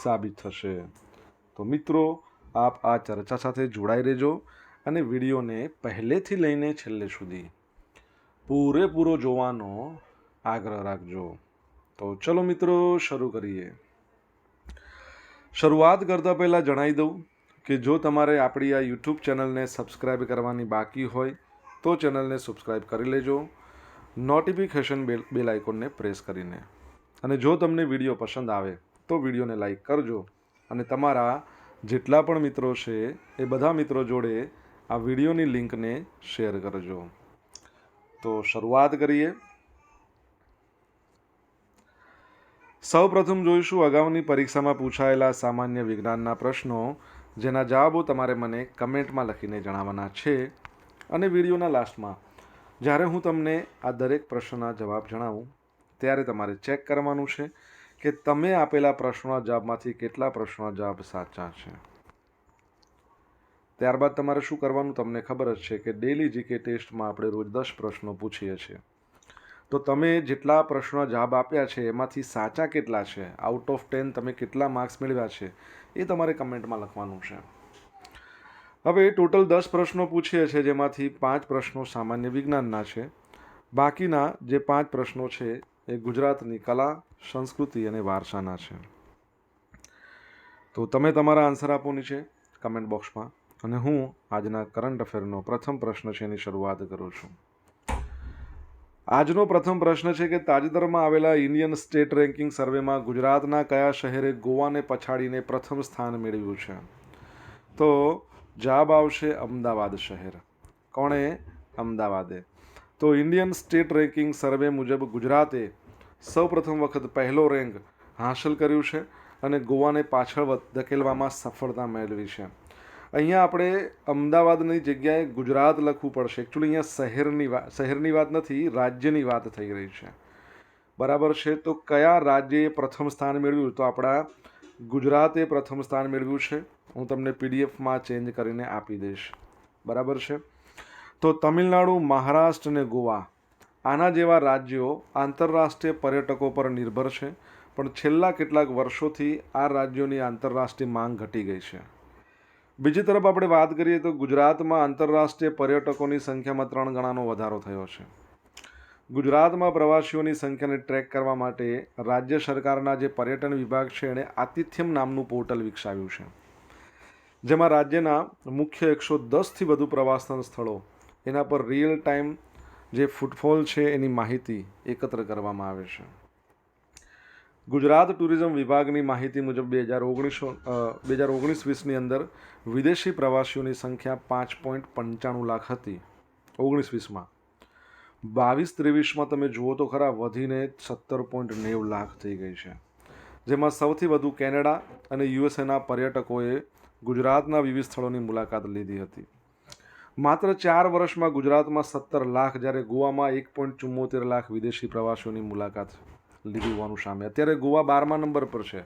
સાબિત થશે. તો મિત્રો, આપ આ ચર્ચા સાથે જોડાઈ રહેજો અને વિડીયોને પહેલેથી લઈને છેલ્લે સુધી પૂરેપૂરો જોવાનો આગ્રહ રાખજો. તો ચલો મિત્રો, શરૂ કરીએ. શરૂઆત કરતાં પહેલાં જણાવી દઉં કે જો તમારે આપણી આ યુટ્યુબ ચેનલને સબસ્ક્રાઈબ કરવાની બાકી હોય, તો ચેનલને સબસ્ક્રાઈબ કરી લેજો. નોટિફિકેશન બેલ બેલ આઇકોનને પ્રેસ કરીને. અને જો તમને વીડિયો પસંદ આવે તો વિડીયોને લાઈક કરજો. અને તમારા જેટલા પણ મિત્રો છે, એ બધા મિત્રો જોડે આ વિડીયોની લિંકને શેર કરજો. તો શરૂઆત કરીએ. સૌપ્રથમ જોઈશું અગાઉની પરીક્ષામાં પૂછાયેલા સામાન્ય વિજ્ઞાનના પ્રશ્નો, જેના જવાબો તમારે મને કમેન્ટમાં લખીને જણાવવાના છે અને વિડીયોના લાસ્ટમાં. જ્યારે હું તમને આ દરેક પ્રશ્નના જવાબ જણાવું, ત્યારે તમારે ચેક કરવાનું છે. કે તમે આપેલા પ્રશ્નોના જવાબમાંથી કેટલા પ્રશ્નોના જવાબ સાચા છે? ત્યારબાદ તમારે શું કરવાનું તમને ખબર જ છે કે ડેલી જીકે ટેસ્ટમાં આપણે રોજ દસ પ્રશ્નો પૂછીએ છીએ. તો તમે જેટલા પ્રશ્નો જવાબ આપ્યા છે, એમાંથી સાચા કેટલા છે? આઉટ ઓફ ટેન તમે કેટલા માર્ક્સ મેળવ્યા છે? એ તમારે કમેન્ટમાં લખવાનું છે. હવે ટોટલ દસ પ્રશ્નો પૂછીએ છીએ, જેમાંથી પાંચ પ્રશ્નો સામાન્ય વિજ્ઞાનના છે. બાકીના જે પાંચ પ્રશ્નો છે એ ગુજરાતની કલા, સંસ્કૃતિ અને વારસાના છે. તો તમે તમારા આન્સર આપો નીચે કમેન્ટ બોક્સમાં અને હું આજના કરંટ અફેરનો પ્રથમ પ્રશ્ન છે એની શરૂઆત કરું છું. આજનો પ્રથમ પ્રશ્ન છે કે તાજેતરમાં આવેલા ઇન્ડિયન સ્ટેટ રેન્કિંગ સર્વેમાં ગુજરાતના કયા શહેરે ગોવાને પછાડીને પ્રથમ સ્થાન મેળવ્યું છે? તો જવાબ આવશે અમદાવાદ શહેર. કોણે? અમદાવાદે. તો ઇન્ડિયન સ્ટેટ રેન્કિંગ સર્વે મુજબ ગુજરાતે સૌપ્રથમ વખત પહેલો રેન્ક હાંસલ કર્યું છે અને ગોવાને પાછળ ધકેલવામાં સફળતા મેળવી છે. અહીંયા આપણે અમદાવાદની જગ્યાએ ગુજરાત લખવું પડશે. એકચ્યુઅલી અહીંયા શહેરની વાત શહેરની વાત નથી, રાજ્યની વાત થઈ રહી છે. બરાબર છે? તો કયા રાજ્યએ પ્રથમ સ્થાન મેળવ્યું? તો આપણા ગુજરાતે પ્રથમ સ્થાન મેળવ્યું છે. હું તમને પીડીએફમાં ચેન્જ કરીને આપી દઈશ. બરાબર છે? તો તમિલનાડુ, મહારાષ્ટ્ર અને ગોવા. આના જેવા રાજ્યો આંતરરાષ્ટ્રીય પર્યટકો પર નિર્ભર છે, પણ છેલ્લા કેટલાક વર્ષોથી આ રાજ્યોની આંતરરાષ્ટ્રીય માંગ ઘટી ગઈ છે. બીજી તરફ આપણે વાત કરીએ તો ગુજરાતમાં આંતરરાષ્ટ્રીય પર્યટકોની સંખ્યામાં ત્રણ ગણાનો વધારો થયો છે. ગુજરાતમાં પ્રવાસીઓની સંખ્યાને ટ્રેક કરવા માટે રાજ્ય સરકારના જે પર્યટન વિભાગ છે, એણે આતિથ્યમ નામનું પોર્ટલ વિકસાવ્યું છે. જેમાં રાજ્યના મુખ્ય એકસો દસથી વધુ પ્રવાસન સ્થળો, એના પર રિયલ ટાઈમ જે ફૂટફોલ છે એની માહિતી એકત્ર કરવામાં આવે છે. ગુજરાત ટુરિઝમ વિભાગની માહિતી મુજબ બે હજાર ઓગણીસો બે હજાર ઓગણીસ વીસની અંદર વિદેશી પ્રવાસીઓની સંખ્યા પાંચ પોઈન્ટ પંચાણું લાખ હતી. ઓગણીસ વીસમાં. બાવીસ ત્રેવીસમાં તમે જુઓ તો ખરા વધીને સત્તર પોઈન્ટ નેવું લાખ થઈ ગઈ છે. જેમાં સૌથી વધુ કેનેડા અને યુએસએના પર્યટકોએ ગુજરાતના વિવિધ સ્થળોની મુલાકાત લીધી હતી. માત્ર ચાર વર્ષમાં ગુજરાતમાં સત્તર લાખ, જ્યારે ગોવામાં એક પોઈન્ટ ચુમ્મોતેર લાખ વિદેશી પ્રવાસીઓની મુલાકાત લીધી હોવાનું સામે. અત્યારે ગોવા બારમા નંબર પર છે.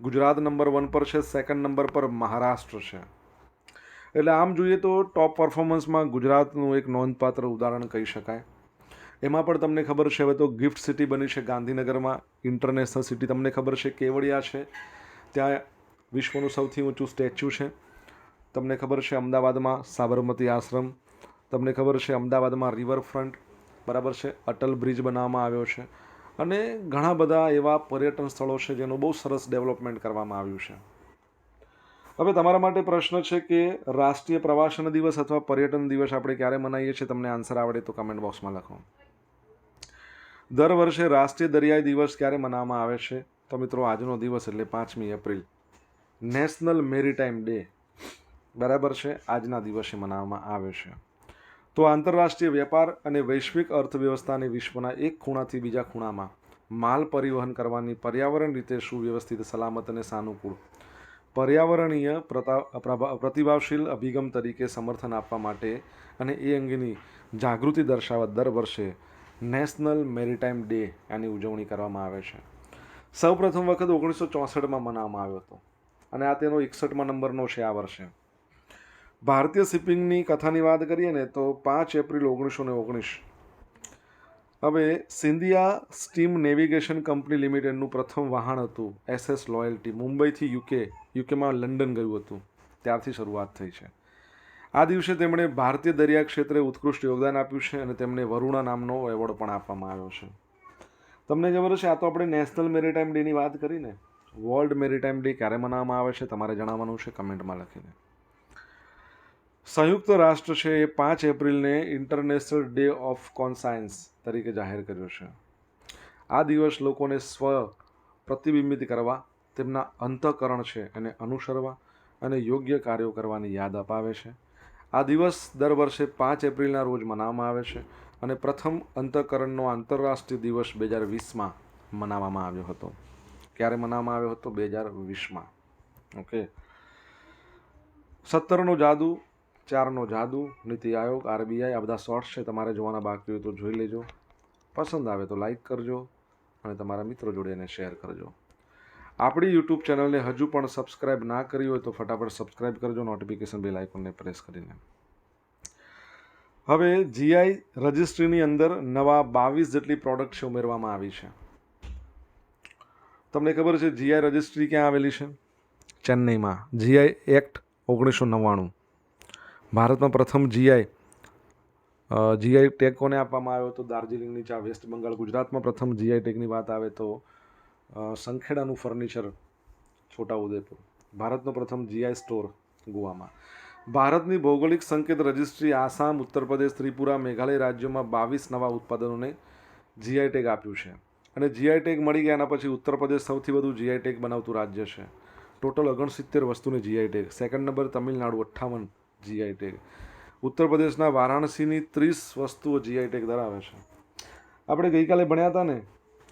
ગુજરાત નંબર વન પર છે, સેકન્ડ નંબર પર મહારાષ્ટ્ર છે. એટલે આમ જોઈએ તો ટોપ પરફોર્મન્સમાં ગુજરાતનું એક નોંધપાત્ર ઉદાહરણ કહી શકાય. એમાં પણ તમને ખબર છે, હવે તો ગિફ્ટ સિટી બની છે ગાંધીનગરમાં. ઇન્ટરનેશનલ સિટી, તમને ખબર છે, કેવડિયા છે. ત્યાં વિશ્વનું સૌથી ઊંચું સ્ટેચ્યુ છે. તમને ખબર છે અમદાવાદમાં સાબરમતી આશ્રમ, તમને ખબર છે અમદાવાદમાં રિવરફ્રન્ટ બરાબર છે? અટલ બ્રિજ બનાવવામાં આવ્યો છે. અને ઘણા બધા એવા પર્યટન સ્થળો છે જેનું બહુ સરસ ડેવલપમેન્ટ કરવામાં આવ્યું છે. હવે તમારા માટે પ્રશ્ન છે કે રાષ્ટ્રીય પ્રવાસન દિવસ અથવા પર્યટન દિવસ આપણે ક્યારે મનાવીએ છીએ? તમને આન્સર આવડે તો કમેન્ટ બોક્સમાં લખો. દર વર્ષે રાષ્ટ્રીય દરિયાઈ દિવસ ક્યારે મનાવવામાં આવે છે? તો મિત્રો, આજનો દિવસ એટલે પાંચમી એપ્રિલ. National maritime day. બરાબર છે? આજના દિવસે મનાવવામાં આવે છે. તો આંતરરાષ્ટ્રીય વેપાર અને વૈશ્વિક અર્થવ્યવસ્થાને વિશ્વના એક ખૂણાથી બીજા ખૂણામાં માલ પરિવહન કરવાની પર્યાવરણ રીતે સુવ્યવસ્થિત, સલામત અને સાનુકૂળ, પર્યાવરણીય પ્રતિભાવશીલ અભિગમ તરીકે સમર્થન આપવા માટે અને એ અંગેની જાગૃતિ દર્શાવવા દર વર્ષે નેશનલ મેરીટાઈમ ડે આની ઉજવણી કરવામાં આવે છે. સૌ પ્રથમ વખત ઓગણીસો ચોસઠમાં મનાવવામાં આવ્યો હતો અને આ તેનો એકસઠમાં નંબરનો છે આ વર્ષે. ભારતીય શિપિંગની કથાની વાત કરીએ ને તો પાંચ એપ્રિલ ઓગણીસો ને ઓગણીસ. હવે સિંધિયા સ્ટીમ નેવિગેશન કંપની લિમિટેડનું પ્રથમ વાહન હતું. SS loyalty. મુંબઈથી યુકે, યુકેમાં લંડન ગયું હતું. ત્યારથી શરૂઆત થઈ છે. આ દિવસે તેમણે ભારતીય દરિયા ક્ષેત્રે ઉત્કૃષ્ટ યોગદાન આપ્યું છે અને તેમને વરુણા નામનો એવોર્ડ પણ આપવામાં આવ્યો છે. તમને ખબર છે આ તો આપણે નેશનલ મેરીટાઈમ ડેની વાત કરીને વર્લ્ડ મેરીટાઈમ ડે ક્યારે મનાવવામાં આવે છે તમારે જણાવવાનું છે કમેન્ટમાં લખીને. સંયુક્ત રાષ્ટ્ર છે એ પાંચ એપ્રિલને ઇન્ટરનેશનલ ડે ઓફ કોન્સાયન્સ તરીકે જાહેર કર્યો છે. આ દિવસ લોકોને સ્વ પ્રતિબિંબિત કરવા, તેમના અંતઃકરણ છે એને અનુસરવા અને યોગ્ય કાર્યો કરવાની યાદ અપાવે છે. આ દિવસ દર વર્ષે પાંચ એપ્રિલના રોજ મનાવવામાં આવે છે અને પ્રથમ અંતઃકરણનો આંતરરાષ્ટ્રીય દિવસ બે હજાર વીસમાં મનાવવામાં આવ્યો હતો. ક્યારે મનાવવામાં આવ્યો હતો? બે હજાર વીસમાં. ઓકે. સત્તરનો જાદુ ચારનો જાદુ, નીતિ આયોગ, આરબીઆઈ, આ બધા શોર્ટ્સ છે, તમારે જોવાના બાકી હોય તો જોઈ લેજો. પસંદ આવે તો લાઈક કરજો અને તમારા મિત્રો જોડે એને શેર કરજો. આપણી યુટ્યુબ ચેનલને હજુ પણ સબસ્ક્રાઇબ ના કરી હોય તો ફટાફટ સબસ્ક્રાઇબ કરજો નોટિફિકેશન બેલ આઇકોનને પ્રેસ કરીને. હવે જીઆઈ રજિસ્ટ્રીની અંદર નવા બાવીસ જેટલી પ્રોડક્ટ્સ ઉમેરવામાં આવી છે. તમને ખબર છે જીઆઈ રજિસ્ટ્રી ક્યાં આવેલી છે? ચેન્નઈમાં. જીઆઈ એક્ટ ઓગણીસો નવ્વાણું. ભારતમાં પ્રથમ જીઆઈ જીઆઈ ટેગ કોને આપવામાં આવ્યો? હતો દાર્જિલિંગની ચા, વેસ્ટ બંગાળ, ગુજરાતમાં પ્રથમ જીઆઈ ટેગની વાત આવે તો સંખેડાનું ફર્નિચર છોટાઉદેપુર ભારતનો પ્રથમ જીઆઈ સ્ટોર ગોવામાં. ભારતની ભૌગોલિક સંકેત રજિસ્ટ્રી આસામ ઉત્તર પ્રદેશ ત્રિપુરા, મેઘાલય રાજ્યોમાં બાવીસ નવા ઉત્પાદનોને જીઆઈ ટેગ આપ્યું છે. અને જીઆઈ ટેગ મળી ગયા એના પછી ઉત્તર પ્રદેશ સૌથી વધુ જીઆઈ ટેગ બનાવતું રાજ્ય છે. ટોટલ ઓગણસિત્તેર વસ્તુને GI tag second number Tamil Nadu, અઠ્ઠાવન જીઆઈ ટેગ ઉત્તર પ્રદેશના વારાણસીની ત્રીસ વસ્તુઓ જીઆઈ ટેગ ધરાવે છે. આપણે ગઈકાલે ભણ્યા હતા ને,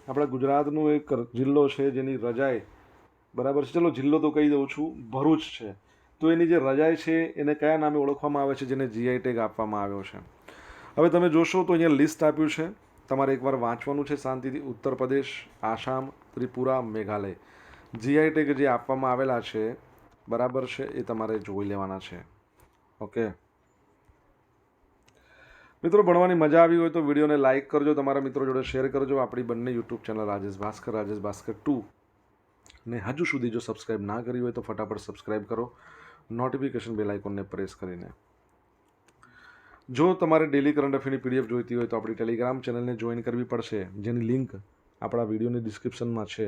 આપણા ગુજરાતનો એક જિલ્લો છે જેની રજાઈ બરાબર છે? ચલો જિલ્લો તો કહી દઉં છું, ભરૂચ છે. તો એની જે રજાઈ છે, એને કયા નામે ઓળખવામાં આવે છે જેને જીઆઈ ટેગ આપવામાં આવ્યો છે? હવે તમે જોશો તો અહીંયા લિસ્ટ આપ્યું છે. તમારે એકવાર વાંચવાનું છે શાંતિથી. ઉત્તર પ્રદેશ, આસામ, ત્રિપુરા, મેઘાલય. જીઆઈ ટેગ જે આપવામાં આવેલા છે, બરાબર છે, એ તમારે જોઈ લેવાના છે. ઓકે. મિત્રો, ભણવાની મજા આવી હોય તો વિડીયોને લાઇક કરજો, તમારા મિત્રો જોડે શેર કરજો. આપણી બંને YouTube channel Rajesh Bhaskar Rajesh Bhaskar two. ને હજુ સુધી જો સબસ્ક્રાઇબ ના કરી હોય તો ફટાફટ સબસ્ક્રાઇબ કરો. નોટિફિકેશન બેલ આઇકોનને પ્રેસ કરીને. જો તમારે ડેલી કરંટ અફેરની પીડીએફ જોઈતી હોય તો આપણી ટેલિગ્રામ ચેનલને જોઈન કરવી પડશે, જેની લિંક આપણા વિડીયોની ડિસ્ક્રિપ્શનમાં છે.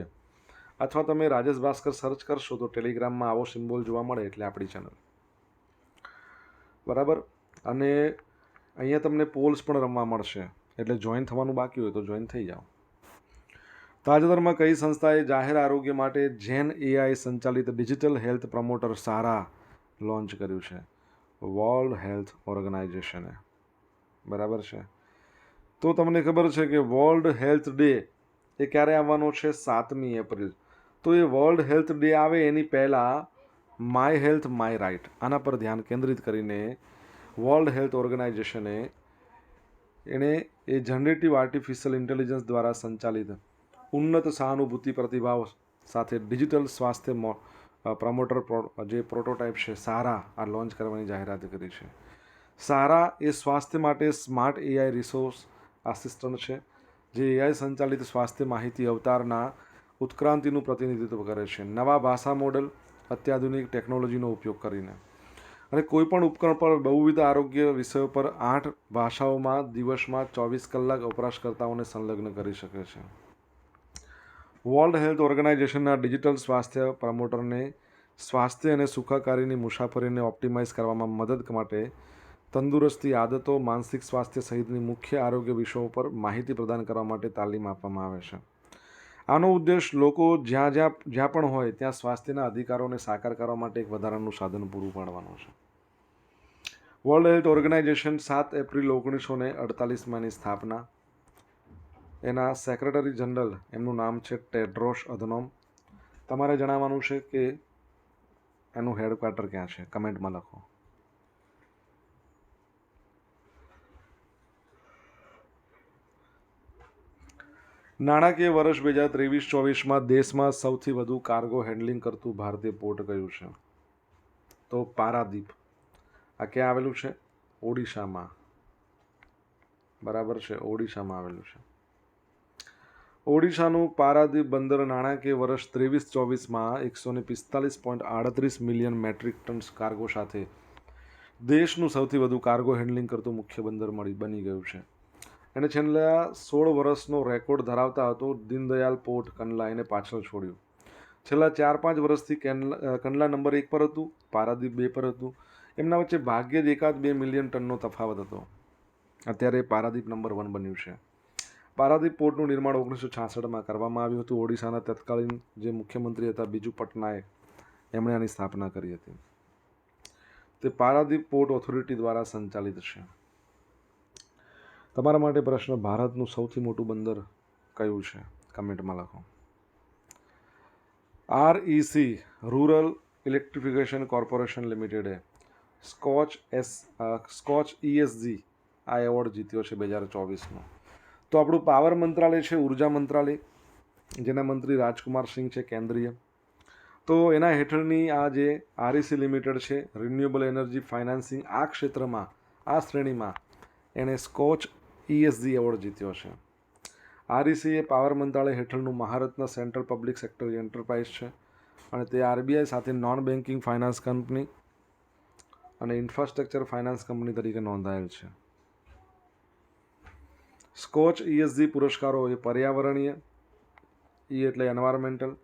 અથવા તમે રાજેશ ભાસ્કર સર્ચ કરશો તો ટેલિગ્રામમાં આવો સિમ્બોલ જોવા મળે એટલે આપણી ચેનલ બરાબર? અને અહીંયા તમને પોલ્સ પણ રમવા મળશે. એટલે જોઈન થવાનું બાકી હોય તો જોઈન થઈ જાઓ. તાજેતરમાં કઈ સંસ્થાએ જાહેર આરોગ્ય માટે જેન એઆઈ સંચાલિત digital health promoter Sarah launch કર્યું છે? વર્લ્ડ હેલ્થ ઓર્ગેનાઇઝેશને બરાબર છે? તો તમને ખબર છે કે વર્લ્ડ હેલ્થ ડે એ ક્યારે આવવાનો છે? સાતમી એપ્રિલ. તો એ વર્લ્ડ હેલ્થ ડે આવે એની પહેલાં માય હેલ્થ માય રાઇટ આના પર ધ્યાન કેન્દ્રિત કરીને વર્લ્ડ હેલ્થ ઓર્ગેનાઇઝેશને એણે એ જનરેટિવ આર્ટિફિશિયલ ઇન્ટેલિજન્સ દ્વારા સંચાલિત ઉન્નત સહાનુભૂતિ પ્રતિભાવ સાથે ડિજિટલ સ્વાસ્થ્ય પ્રમોટર જે પ્રોટોટાઇપ છે, સારા આ લોન્ચ કરવાની જાહેરાત કરી છે. સારા એ સ્વાસ્થ્ય માટે સ્માર્ટ એઆઈ રિસોર્સ આસિસ્ટન્ટ છે, જે એઆઈ સંચાલિત સ્વાસ્થ્ય માહિતી અવતારના ઉત્ક્રાંતિનું પ્રતિનિધિત્વ કરે છે. નવા ભાષા મોડલ અત્યાધુનિક ટેકનોલોજીનો ઉપયોગ કરીને. અને કોઈપણ ઉપકરણ પર બહુવિધ આરોગ્ય વિષયો પર આઠ ભાષાઓમાં દિવસમાં ચોવીસ કલાક વપરાશકર્તાઓને સંલગ્ન કરી શકે છે. વર્લ્ડ હેલ્થ ઓર્ગેનાઇઝેશનના ડિજિટલ સ્વાસ્થ્ય પ્રમોટરને સ્વાસ્થ્ય અને સુખાકારીની મુસાફરીને ઓપ્ટિમાઇઝ કરવામાં મદદ માટે તંદુરસ્તી આદતો, માનસિક સ્વાસ્થ્ય સહિતની મુખ્ય આરોગ્ય વિષયો પર માહિતી પ્રદાન કરવા માટે તાલીમ આપવામાં આવે છે. આનો ઉદ્દેશ લોકો જ્યાં જ્યાં જ્યાં પણ હોય, ત્યાં સ્વાસ્થ્યના અધિકારોને સાકાર કરવા માટે એક વધારાનું સાધન પૂરું પાડવાનું છે. વર્લ્ડ હેલ્થ ઓર્ગેનાઇઝેશન સાત એપ્રિલ ઓગણીસો ને અડતાલીસમાંની સ્થાપના. એના સેક્રેટરી જનરલ એમનું નામ છે ટેડ્રોસ અધનોમ. તમારે જણાવવાનું છે કે એનું હેડક્વાર્ટર ક્યાં છે? કમેન્ટમાં લખો. નાણાકીય વર્ષ બે હજાર ત્રેવીસ ચોવીસમાં દેશમાં સૌથી વધુ કાર્ગો હેન્ડલિંગ કરતું ભારતીય પોર્ટ કયું છે? તો પારાદીપ. આ ક્યાં આવેલું છે? ઓડિશામાં. બરાબર છે, ઓડિશામાં આવેલું છે. ઓડિશાનું પારાદીપ બંદર નાણાકીય વર્ષ ત્રેવીસ ચોવીસમાં એકસો ને પિસ્તાલીસ પોઈન્ટ આડત્રીસ મિલિયન મેટ્રિક ટન કાર્ગો સાથે દેશનું સૌથી વધુ કાર્ગો હેન્ડલિંગ કરતું મુખ્ય બંદર મળી, બની ગયું છે. એણે છેલ્લા સોળ વર્ષનો રેકોર્ડ ધરાવતા હતો દીનદયાલ પોર્ટ કંડલા એને પાછળ છોડ્યું. છેલ્લા ચાર પાંચ વર્ષથી કેનલા કંડલા નંબર એક પર હતું, પારાદીપ બે પર હતું. એમના વચ્ચે ભાગ્યે જ એકાદ બે મિલિયન ટનનો તફાવત હતો. અત્યારે પારાદીપ નંબર વન બન્યું છે. પારાદીપ પોર્ટનું નિર્માણ ઓગણીસો છાસઠમાં કરવામાં આવ્યું હતું. ઓડિશાના તત્કાલીન જે મુખ્યમંત્રી હતા બીજુ પટનાયક, એમણે આની સ્થાપના કરી હતી. તે પારાદીપ પોર્ટ ઓથોરિટી દ્વારા સંચાલિત છે. તમારા માટે પ્રશ્ન ભારતનું સૌથી મોટું બંદર કયું છે? કમેન્ટમાં લખો. આરઈસી રૂરલ ઇલેક્ટ્રિફિકેશન કોર્પોરેશન લિમિટેડે સ્કોચ એસ સ્કોચ ઈએસજી આ એવોર્ડ જીત્યો છે બે હજાર ચોવીસનો. તો આપણું પાવર મંત્રાલય છે, ઊર્જા મંત્રાલય, જેના મંત્રી રાજકુમાર સિંહ છે કેન્દ્રીય. તો એના હેઠળની આ જે આરઈસી લિમિટેડ છે રિન્યુએબલ એનર્જી ફાઇનાન્સિંગ આ ક્ષેત્રમાં, આ શ્રેણીમાં એણે સ્કોચ ઇએસજી એવોર્ડ જીત્યો છે. આરઈસી પાવર મંત્રાલય હેઠળનું Maharatna central public sector enterprise છે અને તે આરબીઆઈ સાથે નોન બેન્કિંગ ફાઇનાન્સ કંપની અને ઇન્ફ્રાસ્ટ્રક્ચર ફાઇનાન્સ કંપની તરીકે નોંધાયેલ છે. સ્કોચ ઇએસજી પુરસ્કારો એ પર્યાવરણીય ઈ એટલે એન્વાયરમેન્ટલ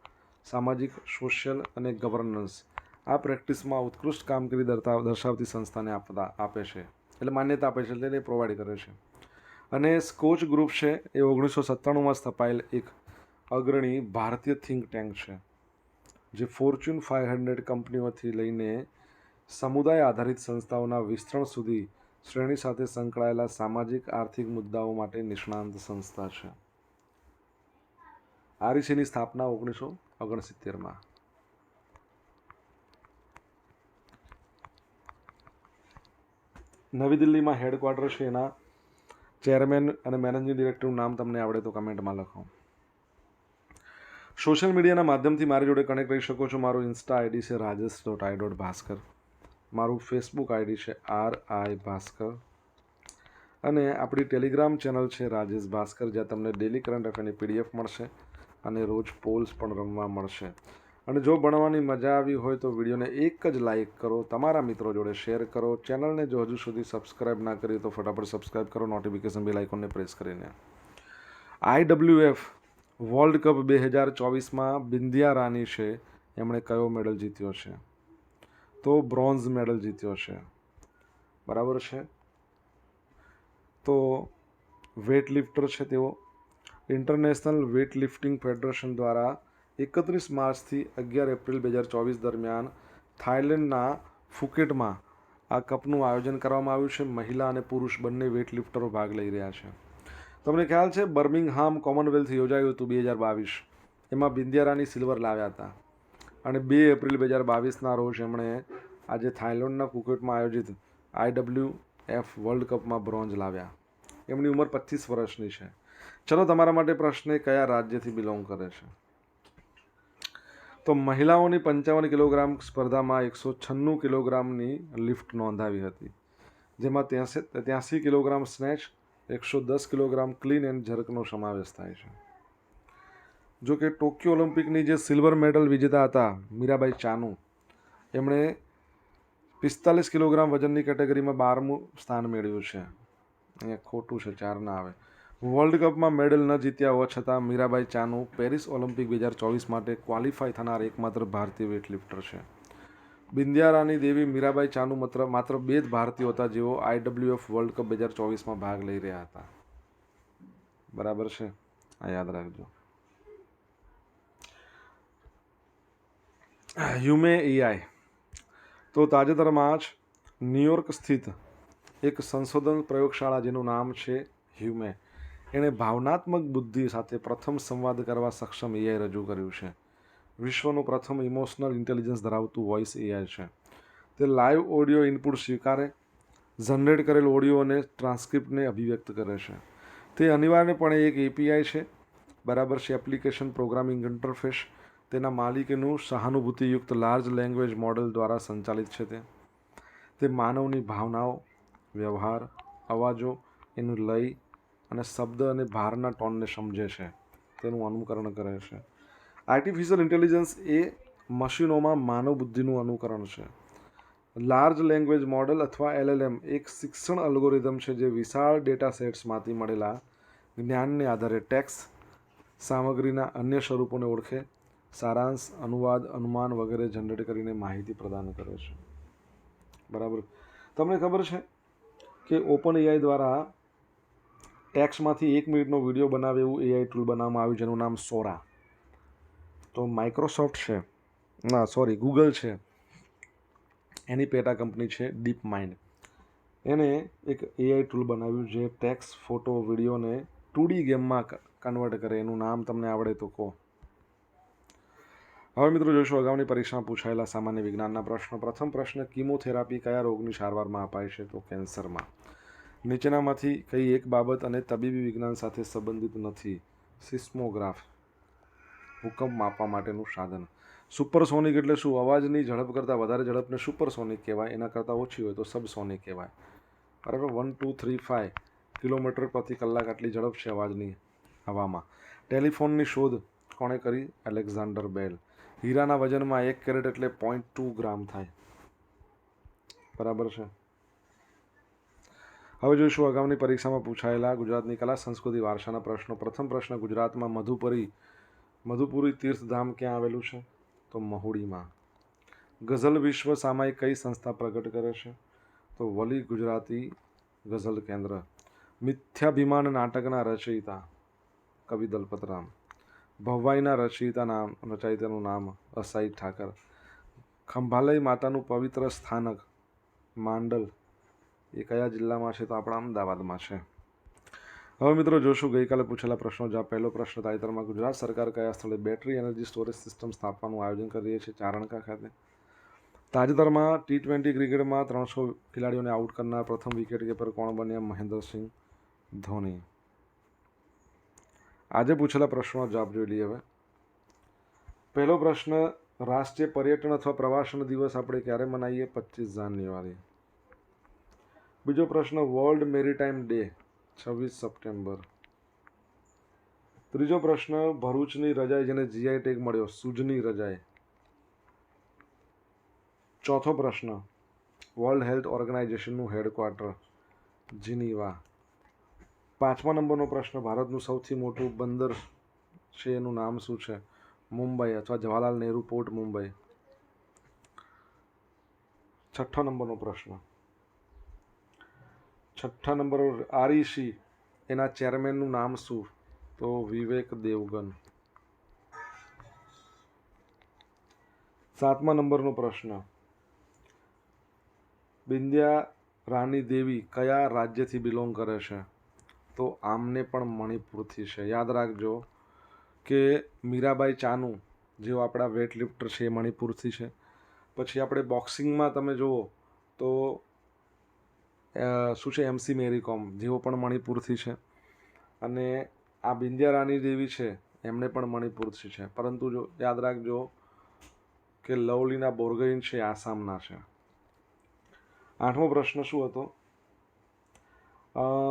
સામાજિક સોશિયલ અને ગવર્નન્સ આ પ્રેક્ટિસમાં ઉત્કૃષ્ટ કામગીરી દર્શાવતી સંસ્થાને આપતા, આપે છે. એટલે માન્યતા આપે છે, એટલે એ પ્રોવાઈડ કરે છે. અને સ્કોચ ગ્રુપ છે એ ઓગણીસો સત્તાણુંમાં સ્થપાયેલ એક અગ્રણી ભારતીય થિંક ટેન્ક છે, જે ફોર્ચ્યુન ફાઇવ હંડ્રેડ કંપનીઓથી લઈને સમુદાય આધારિત સંસ્થાઓના વિસ્તરણ સુધી શ્રેણી સાથે સંકળાયેલા સામાજિક, આર્થિક મુદ્દાઓ માટે નિષ્ણાંત સંસ્થા છે. આરઈસીની સ્થાપના ઓગણીસો ઓગણસિત્તેરમાં. નવી દિલ્હીમાં હેડક્વાર્ટર છે એના ચેરમેન અને મેનેજિંગ ડિરેક્ટરનું નામ તમને આવડે તો કમેન્ટમાં લખો. સોશિયલ મીડિયાના માધ્યમથી મારી જોડે કનેક્ટ રહી શકો છો. મારું ઇન્સ્ટા આઈડી છે Rajesh dot I dot Bhaskar. મારું ફેસબુક આઈડી છે આર આઈ ભાસ્કર. અને આપણી ટેલિગ્રામ ચેનલ છે રાજેશ ભાસ્કર, જ્યાં તમને ડેલી કરંટ અફેરની પીડીએફ મળશે અને રોજ પોલ્સ પણ રમવા મળશે. અને જો ભણવાની મજા આવી હોય તો વિડીયોને એક જ લાઇક કરો, તમારા મિત્રો જોડે શેર કરો, ચેનલને જો હજુ સુધી સબસ્ક્રાઇબ ના કરી તો ફટાફટ સબસ્ક્રાઇબ કરો નોટિફિકેશન બેલ આઇકોનને પ્રેસ કરીને. આઈડબ્લ્યુએફ વર્લ્ડ કપ બે હજાર ચોવીસમાં બિંદિયા રાની છે. એમણે કયો મેડલ જીત્યો છે? તો બ્રોન્ઝ મેડલ જીત્યો છે. બરાબર છે? તો વેટ લિફ્ટર છે તેઓ. ઇન્ટરનેશનલ વેટ લિફ્ટિંગ ફેડરેશન દ્વારા એકત્રીસ માર્ચથી અગિયાર એપ્રિલ બે હજાર ચોવીસ દરમિયાન થાઇલેન્ડના ફુકેટમાં આ કપનું આયોજન કરવામાં આવ્યું છે. મહિલા અને પુરુષ બંને વેટ લિફ્ટરો ભાગ લઈ રહ્યા છે. તમને ખ્યાલ છે, બર્મિંગહામ કોમનવેલ્થ યોજાયું હતું બે હજાર બાવીસ. એમાં બિંદિયારાની સિલ્વર લાવ્યા હતા. અને બે એપ્રિલ બે હજાર બાવીસના રોજ એમણે આજે થાઇલેન્ડના ફુકેટમાં આયોજિત આઈડબલ્યુ એફ વર્લ્ડ કપમાં બ્રોન્ઝ લાવ્યા. એમની ઉંમર પચીસ વર્ષની છે. ચલો તમારા માટે પ્રશ્ન કયા રાજ્યથી બિલોંગ કરે છે? તો મહિલાઓની પંચાવન કિલોગ્રામ સ્પર્ધામાં એકસો છન્નું કિલોગ્રામની લિફ્ટ નોંધાવી હતી, જેમાં ત્યાંસી ત્યાંસી કિલોગ્રામ સ્નેચ, એકસો દસ કિલોગ્રામ ક્લીન એન્ડ ઝરકનો સમાવેશ થાય છે. જો કે ટોક્યો ઓલિમ્પિકની જે સિલ્વર મેડલ વિજેતા હતા મીરાબાઈ ચાનુ, એમણે પિસ્તાલીસ કિલોગ્રામ વજનની કેટેગરીમાં બારમું સ્થાન મેળવ્યું છે. અહીંયા ખોટું છે, ચાર ના આવે. વર્લ્ડ કપમાં મેડલ ન જીત્યા હોવા છતાં મીરાબાઈ ચાનુ પેરિસ ઓલિમ્પિક બે હજાર ચોવીસ માટે ક્વોલિફાય થનાર એકમાત્ર ભારતીય વેટલિફ્ટર છે. બિંદિયા રાની દેવી મીરાબાઈ ચાનુ માત્ર માત્ર બે જ ભારતીયો હતા જેઓ આઈડબ્લ્યુએફ વર્લ્ડ કપ બે હજાર ચોવીસમાં ભાગ લઈ રહ્યા હતા. બરાબર છે? આ યાદ રાખજો. હ્યુમે એઆઈ તો તાજેતરમાં જ ન્યુયોર્ક સ્થિત એક સંશોધન પ્રયોગશાળા જેનું નામ છે હ્યુમે એણે ભાવનાત્મક બુદ્ધિ સાથે પ્રથમ સંવાદ કરવા સક્ષમ એઆઈ રજૂ કર્યું છે. વિશ્વનું પ્રથમ ઇમોશનલ ઇન્ટેલિજન્સ ધરાવતું વોઇસ એઆઈ છે. તે લાઈવ ઓડિયો ઇનપુટ સ્વીકારે જનરેટ કરેલ ઓડિયોને ટ્રાન્સક્રિપ્ટને અભિવ્યક્ત કરે છે. તે અનિવાર્યપણે એક એપીઆઈ છે. બરાબર છે એપ્લિકેશન પ્રોગ્રામિંગ ઇન્ટરફેસ તેના માલિકનું સહાનુભૂતિયુક્ત લાર્જ લેંગ્વેજ મોડેલ દ્વારા સંચાલિત છે તે. તે માનવની ભાવનાઓ, વ્યવહાર, અવાજો, એનું લય અને શબ્દ અને ભારના ટોનને સમજે છે. તેનું અનુકરણ કરે છે. આર્ટિફિશિયલ ઇન્ટેલિજન્સ એ મશીનોમાં માનવ બુદ્ધિનું અનુકરણ છે. લાર્જ લેંગ્વેજ મોડેલ અથવા એલએલએમ એક શિક્ષણ અલ્ગોરિધમ છે જે વિશાળ ડેટા સેટ્સમાંથી મળેલા જ્ઞાનને આધારે ટેક્સ સામગ્રીના અન્ય સ્વરૂપોને ઓળખે, સારાંશ, અનુવાદ, અનુમાન વગેરે જનરેટ કરીને માહિતી પ્રદાન કરે છે. બરાબર? તમને ખબર છે કે ઓપન એઆઈ દ્વારા ટેક્સમાંથી એક મિનિટનો વીડિયો બનાવે એવું એઆઈ ટૂલ બનાવવામાં આવ્યું, જેનું નામ સોરા. તો માઇક્રોસોફ્ટ છે, ના સોરી ગૂગલ છે. એની પેટા કંપની છે ડીપ માઇન્ડ એને એક એઆઈ ટૂલ બનાવ્યું જે ટેક્સ, ફોટો, વિડીયોને ટુ ડી ગેમમાં કન્વર્ટ કરે. એનું નામ તમને આવડે તો કહો. હવે મિત્રો જોશો, અગાઉની પરીક્ષામાં પૂછાયેલા સામાન્ય વિજ્ઞાનના પ્રશ્નો. પ્રથમ પ્રશ્ન, કિમોથેરાપી કયા રોગની સારવારમાં અપાય છે? તો કેન્સરમાં. નીચેનામાંથી કઈ એક બાબત અને તબીબી વિજ્ઞાન સાથે સંબંધિત નથી. સિસ્મોગ્રાફ, ભૂકંપ માપવા માટેનું સાધન. સુપરસોનિક એટલે શું? અવાજની ઝડપ કરતાં વધારે ઝડપને સુપરસોનિક કહેવાય, એના કરતાં ઓછી હોય તો સબસોનિક કહેવાય. બરાબર? One, two, three five kilometre પ્રતિ કલાક આટલી ઝડપ છે અવાજની હવામાં. ટેલિફોનની શોધ કોણે કરી? Alexander Bell. હીરાના વજનમાં એક કેરેટ એટલે પોઈન્ટ ટુ ગ્રામ થાય. બરાબર છે? હવે જોઈશું અગાઉની પરીક્ષામાં પૂછાયેલા ગુજરાતની કલા, સંસ્કૃતિ, વારસાના પ્રશ્નો. પ્રથમ પ્રશ્ન, ગુજરાતમાં મધુપરી, મધુપુરી તીર્થધામ ક્યાં આવેલું છે? તો મહુડીમાં. ગઝલ વિશ્વ સામાયિક કઈ સંસ્થા પ્રગટ કરે છે? તો વલી ગુજરાતી ગઝલ કેન્દ્ર. મિથ્યાભિમાન નાટકના રચયિતા કવિ દલપતરામ. ભવાઈના રચયિતા નામ, રચયિતાનું નામ અસાઈ ઠાકર. ખંભાલય માતાનું પવિત્ર સ્થાનક માંડલ એ કયા જિલ્લામાં છે તો આપણા અમદાવાદમાં છે. હવે મિત્રો જોશું, ગઈકાલે પૂછેલા પ્રશ્નો જ્યાં પહેલો પ્રશ્ન તાજેતરમાં ગુજરાત સરકાર કયા સ્થળે બેટરી એનર્જી સ્ટોરેજ સિસ્ટમ સ્થાપવાનું આયોજન કરી રહી છે ચારણકા ખાતે? તાજેતરમાં ટી ટ્વેન્ટી ક્રિકેટમાં ત્રણસો ખેલાડીઓને આઉટ કરનાર પ્રથમ વિકેટ કીપર કોણ બન્યા મહેન્દ્રસિંહ ધોની? આજે પૂછેલા પ્રશ્નો જવાબ જોઈ લઈએ હવે. પહેલો પ્રશ્ન, રાષ્ટ્રીય પર્યટન અથવા પ્રવાસન દિવસ આપણે ક્યારે મનાવીએ? પચીસ જાન્યુઆરી. બીજો પ્રશ્ન વર્લ્ડ મેરીટાઈમ ડે છવ્વીસ સપ્ટેમ્બર. ત્રીજો પ્રશ્ન, ભરૂચની રજાએ જેને જીઆઈ ટેગ મળ્યો, સુજની રજાએ. ચોથો પ્રશ્ન વર્લ્ડ હેલ્થ ઓર્ગેનાઇઝેશનનું હેડક્વાર્ટર જીનીવા. પાંચમા નંબરનો પ્રશ્ન, ભારતનું સૌથી મોટું બંદર છે એનું નામ શું છે? મુંબઈ અથવા જવાહરલાલ નહેરુ પોર્ટ મુંબઈ. છઠ્ઠો નંબરનો પ્રશ્ન છઠ્ઠા નંબર આરઈસી એના ચેરમેનનું નામ શું? તો વિવેક દેવગન. સાતમા નંબરનો પ્રશ્ન. બિંદ્યા રાની દેવી કયા રાજ્યથી બિલોંગ કરે છે? તો આમને પણ મણિપુરથી છે. યાદ રાખજો કે મીરાબાઈ ચાનુ જેઓ આપણા વેટ લિફ્ટર છે એ મણિપુરથી છે. પછી આપણે બોક્સિંગમાં તમે જુઓ તો શું છે એમસી મેરી કોમ જેઓ પણ મણિપુરથી છે. અને આ બિંદ્યા રાની દેવી છે એમણે પણ મણિપુરથી છે. પરંતુ જો, યાદ રાખજો કે લવલીના બોર્ગઈન છે, આસામના છે. આઠમો પ્રશ્ન શું હતો?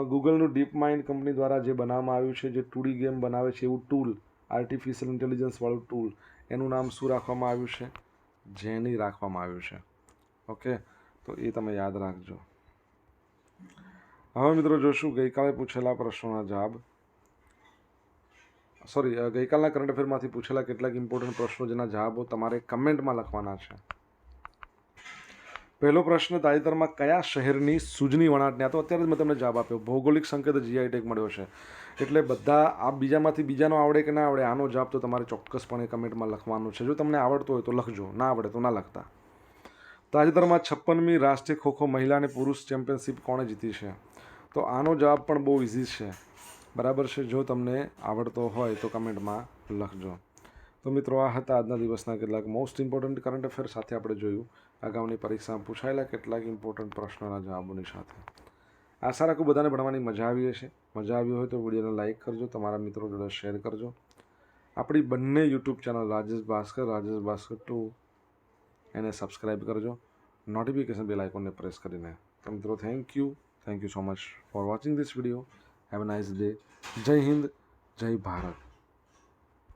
ગૂગલનું ડીપ માઇન્ડ કંપની દ્વારા જે બનાવવામાં આવ્યું છે, જે ટુડી ગેમ બનાવે છે, એવું ટૂલ, આર્ટિફિશિયલ ઇન્ટેલિજન્સવાળું ટૂલ, એનું નામ શું રાખવામાં આવ્યું છે? જેની રાખવામાં આવ્યું છે. ઓકે? તો એ તમે યાદ રાખજો. હવે મિત્રો જોશું, ગઈકાલે પૂછેલા પ્રશ્નોના જવાબ. સોરી ગઈકાલના કરંટ અફેરમાંથી પૂછેલા કેટલાક ઇમ્પોર્ટન્ટ પ્રશ્નો જેના જવાબો તમારે કમેન્ટમાં લખવાના છે. પહેલો પ્રશ્ન, તાજેતરમાં કયા શહેરની સૂજની વણાટને આ તો અત્યારે જ મેં તમને જવાબ આપ્યો. ભૌગોલિક સંકેત જીઆઈ ટેક મળ્યો છે. એટલે બધા આ બીજામાંથી બીજાનો આવડે કે ના આવડે, આનો જવાબ તો તમારે ચોક્કસપણે કમેન્ટમાં લખવાનો છે. જો તમને આવડતો હોય તો લખજો, ના આવડે તો ના લખતા. તાજેતરમાં છપ્પનમી રાષ્ટ્રીય ખોખો મહિલા અને પુરુષ ચેમ્પિયનશિપ કોણે જીતી છે? તો આનો જવાબ પણ બહુ ઇઝી છે. બરાબર છે? જો તમને આવડતો હોય તો કમેન્ટમાં લખજો. તો મિત્રો, આ હતા આજના દિવસના કેટલાક મોસ્ટ ઇમ્પોર્ટન્ટ કરંટ અફેર સાથે આપણે જોયું. અગાઉની પરીક્ષામાં પૂછાયેલા કેટલાક ઇમ્પોર્ટન્ટ પ્રશ્નોના જવાબોની સાથે. આશા રાખું બધાને ભણવાની મજા આવી હશે. મજા આવી હોય તો વિડીયોને લાઇક કરજો, તમારા મિત્રો જોડે શેર કરજો. આપણી બંને YouTube channel Rajesh Bhaskar Rajesh Bhaskar two એને સબસ્ક્રાઈબ કરજો. નોટિફિકેશન બેલ આઇકોનને પ્રેસ કરીને. તો મિત્રો thank you thank you so much for watching this video have a nice day Jai Hind Jai Bharat